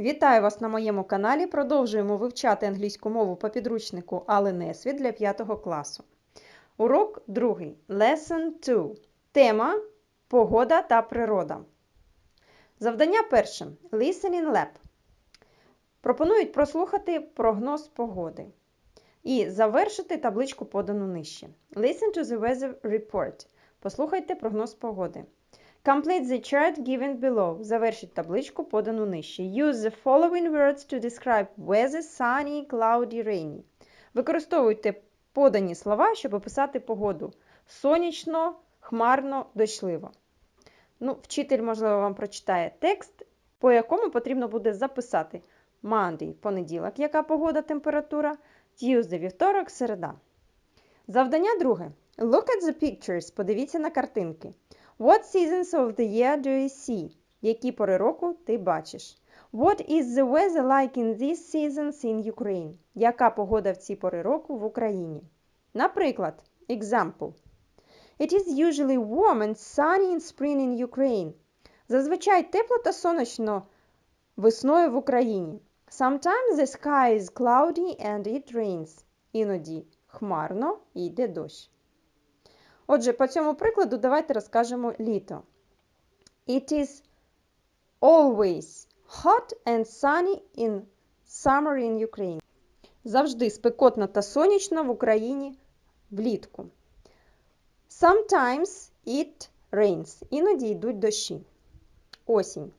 Вітаю вас на моєму каналі. Продовжуємо вивчати англійську мову по підручнику Али Несвіт для 5 класу. Урок 2. Lesson 2. Тема Погода та природа. Завдання перше. Listening Lab. Пропонують прослухати прогноз погоди і завершити табличку подану нижче. Listen to the weather report. Послухайте прогноз погоди. Complete the chart given below. Завершіть табличку, подану нижче. Use the following words to describe weather sunny, cloudy, rainy. Використовуйте подані слова, щоб описати погоду. Сонячно, хмарно, дощливо. Ну, вчитель, можливо, вам прочитає текст, по якому потрібно буде записати Monday – понеділок, яка погода, температура, Tuesday – вівторок, середа. Завдання друге. Look at the pictures. Подивіться на картинки. What seasons of the year do you see? Які пори року ти бачиш? What is the weather like in these seasons in Ukraine? Яка погода в ці пори року в Україні? Наприклад, example. It is usually warm and sunny in spring in Ukraine. Зазвичай тепло та сонячно весною в Україні. Sometimes the sky is cloudy and it rains. Іноді хмарно і йде дощ. Отже, по цьому прикладу давайте розкажемо літо. It is always hot and sunny in summer in Ukraine. Завжди спекотно та сонячно в Україні влітку. Sometimes it rains. Іноді йдуть дощі. Осінь.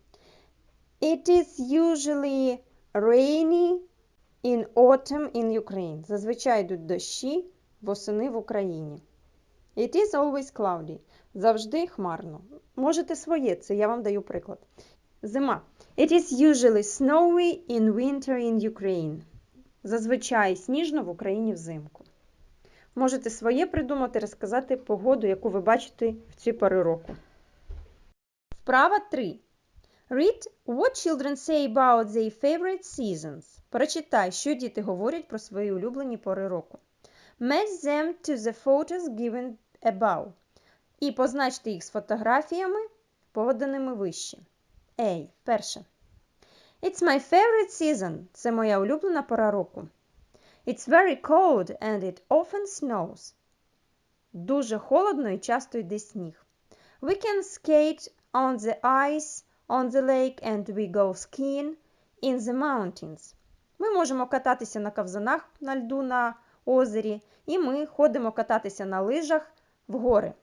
It is usually rainy in autumn in Ukraine. Зазвичай йдуть дощі восени в Україні. It is always cloudy. Завжди хмарно. Можете своє, це я вам даю приклад. Зима. It is usually snowy in winter in Ukraine. Зазвичай сніжно в Україні взимку. Можете своє придумати, розказати погоду, яку ви бачите в ці пори року. Вправа 3. Read what children say about their favorite seasons. Прочитай, що діти говорять про свої улюблені пори року. Match them to the photos given above. І позначте їх з фотографіями, поданими вище. A. Перше. It's my favorite season. Це моя улюблена пора року. It's very cold and it often snows. Дуже холодно і часто йде сніг. We can skate on the ice on the lake and we go skiing in the mountains. Ми можемо кататися на ковзанах на льду на озері, і ми ходимо кататися на лижах в гори.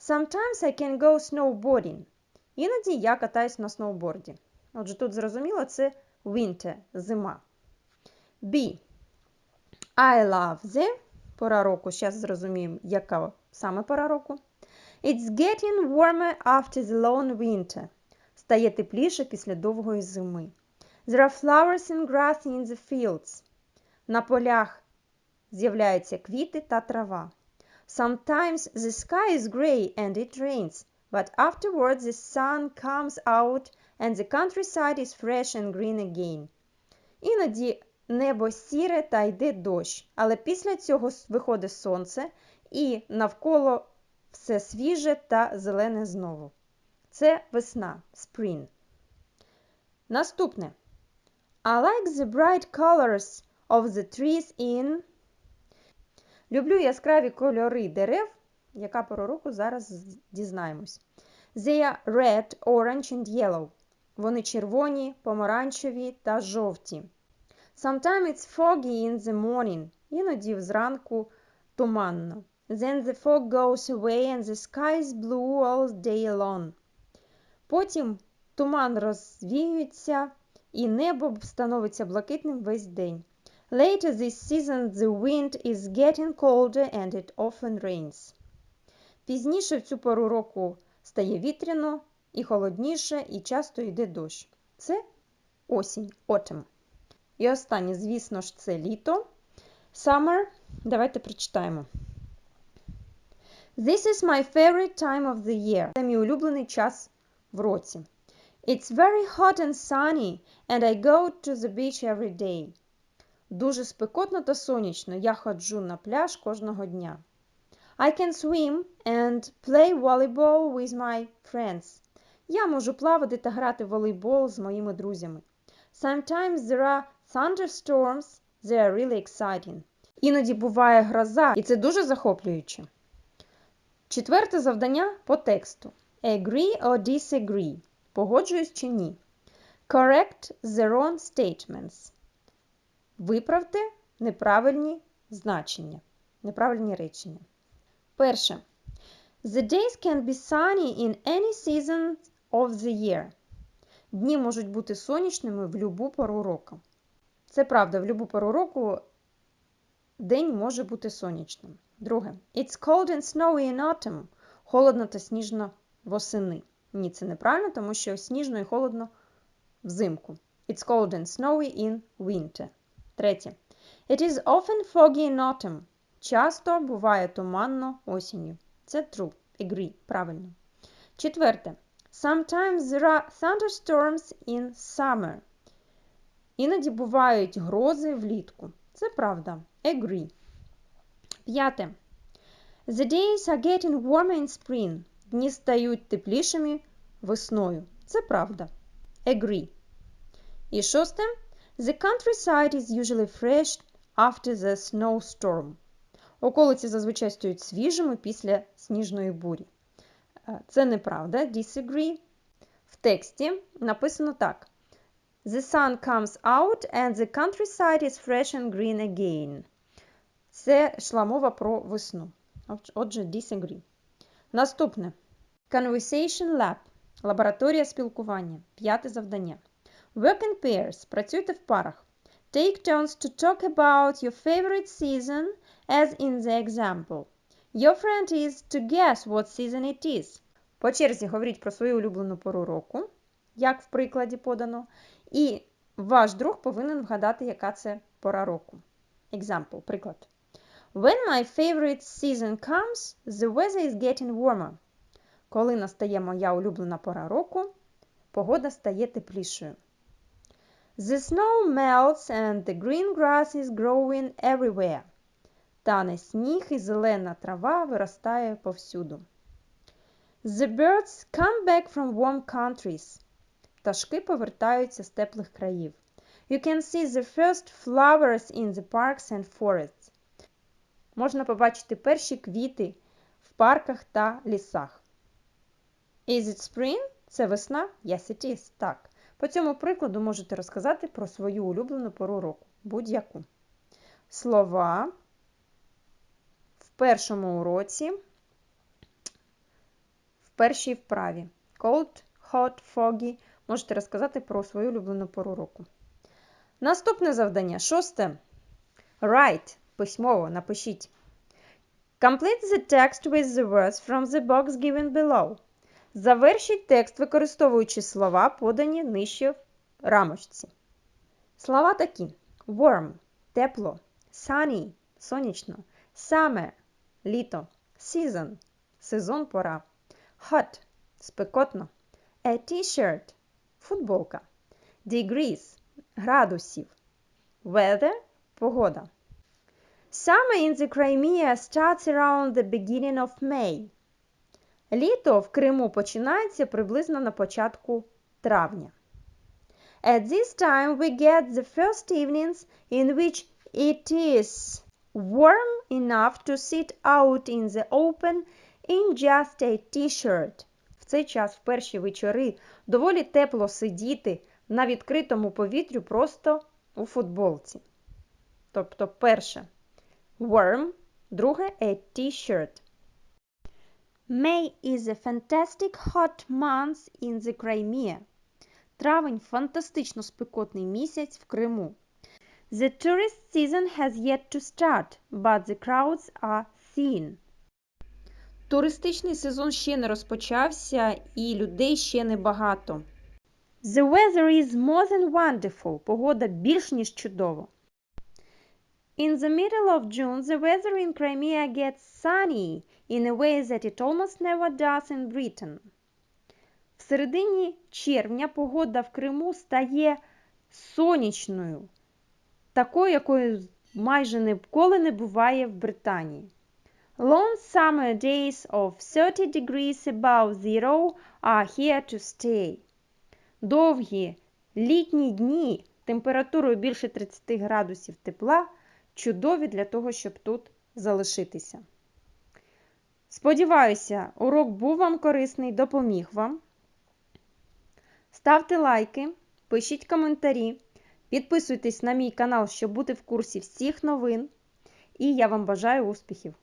Sometimes I can go snowboarding. Іноді я катаюсь на сноуборді. Отже, тут зрозуміло, це winter, зима. B. I love the пора року. Зараз зрозуміємо, яка саме пора року. It's getting warmer after the long winter. Стає тепліше після довгої зими. There are flowers and grass in the fields. На полях з'являються квіти та трава. Sometimes the sky is grey and it rains, but afterwards the sun comes out and the countryside is fresh and green again. Іноді небо сіре та йде дощ, але після цього виходить сонце і навколо все свіже та зелене знову. Це весна, spring. Наступне. I like the bright colors of the trees in. Люблю яскраві кольори дерев. Яка пора року зараз дізнаємось. They are red, orange and yellow. Вони червоні, помаранчеві та жовті. Sometimes it's foggy in the morning. Іноді зранку туманно. Then the fog goes away and the sky is blue all day long. Потім туман розвіюється і небо становиться блакитним весь день. Later this season the wind is getting colder and it often rains. Пізніше в цю пору року стає вітряно і холодніше, і часто йде дощ. Це осінь, autumn. І останнє, звісно ж, це літо. Summer. Давайте прочитаємо. This is my favorite time of the year. Це мій улюблений час в році. It's very hot and sunny, and I go to the beach every day. Дуже спекотно та сонячно. Я ходжу на пляж кожного дня. I can swim and play volleyball with my friends. Я можу плавати та грати в волейбол з моїми друзями. Sometimes there are thunderstorms. They are really exciting. Іноді буває гроза, і це дуже захоплююче. Четверте завдання по тексту. Agree or disagree. Погоджуюсь чи ні. Correct the wrong statements. Виправте неправильні значення. Неправильні речення. Перше. The days can be sunny in any season of the year. Дні можуть бути сонячними в будь-яку пору року. Це правда, в будь-яку пору року день може бути сонячним. Друге. It's cold and snowy in autumn. Холодно та сніжно восени. Ні, це неправильно, тому що сніжно і холодно взимку. It's cold and snowy in winter. Третє. It is often foggy in autumn. Часто буває туманно осінню. Це true. Agree. Правильно. Четверте. Sometimes there are thunderstorms in summer. Іноді бувають грози влітку. Це правда. Agree. П'яте. The days are getting warmer in spring. Дні стають теплішими весною. Це правда. Agree. І шосте. The countryside is usually fresh after the snowstorm. Околиці зазвичай стають свіжими після сніжної бурі. Це неправда. Disagree. В тексті написано так. The sun comes out and the countryside is fresh and green again. Це йшла мова про весну. Отже, disagree. Наступне. Conversation Lab. Лабораторія спілкування. П'яте завдання. Work in pairs. Працюйте в парах. Take turns to talk about your favorite season, as in the example. Your friend is to guess what season it is. По черзі говоріть про свою улюблену пору року, як в прикладі подано. І ваш друг повинен вгадати, яка це пора року. Example, приклад. When my favorite season comes, the weather is getting warmer. Коли настає моя улюблена пора року, погода стає теплішою. The snow melts and the green grass is growing everywhere. Тане сніг і зелена трава виростає повсюду. The birds come back from warm countries. Пташки повертаються з теплих країв. You can see the first flowers in the parks and forests. Можна побачити перші квіти в парках та лісах. Is it spring? Це весна? Yes, it is. Так. По цьому прикладу можете розказати про свою улюблену пору року. Будь-яку. Слова в першому уроці, в першій вправі. Cold, hot, foggy. Можете розказати про свою улюблену пору року. Наступне завдання. Шосте. Write. Письмово напишіть. Complete the text with the words from the box given below. Завершіть текст, використовуючи слова, подані нижче в рамочці. Слова такі: warm тепло, sunny сонячно, summer літо, season сезон пора, hot спекотно, a t-shirt футболка, degrees градусів, weather погода. Summer in the Crimea starts around the beginning of May. Літо в Криму починається приблизно на початку травня. At this time we get the first evenings in which it is warm enough to sit out in the open in just a t-shirt. В цей час, в перші вечори, доволі тепло сидіти на відкритому повітрю просто у футболці. Тобто, перше warm, друге a t-shirt. May is a fantastic hot month in the Crimea. Травень фантастично спекотний місяць в Криму. The tourist season has yet to start, but the crowds are thin. Туристичний сезон ще не розпочався і людей ще не багато. The weather is more than wonderful. Погода більш ніж чудова. In the middle of June, the weather in Crimea gets sunny in a way that it almost never does in Britain. В середині червня погода в Криму стає сонячною, такою, якою майже ніколи не буває в Британії. Long summer days of 30 degrees above zero are here to stay. Довгі Літні дні температурою більше 30 градусів тепла чудові для того, щоб тут залишитися. Сподіваюся, урок був вам корисний, допоміг вам. Ставте лайки, пишіть коментарі, підписуйтесь на мій канал, щоб бути в курсі всіх новин. І я вам бажаю успіхів!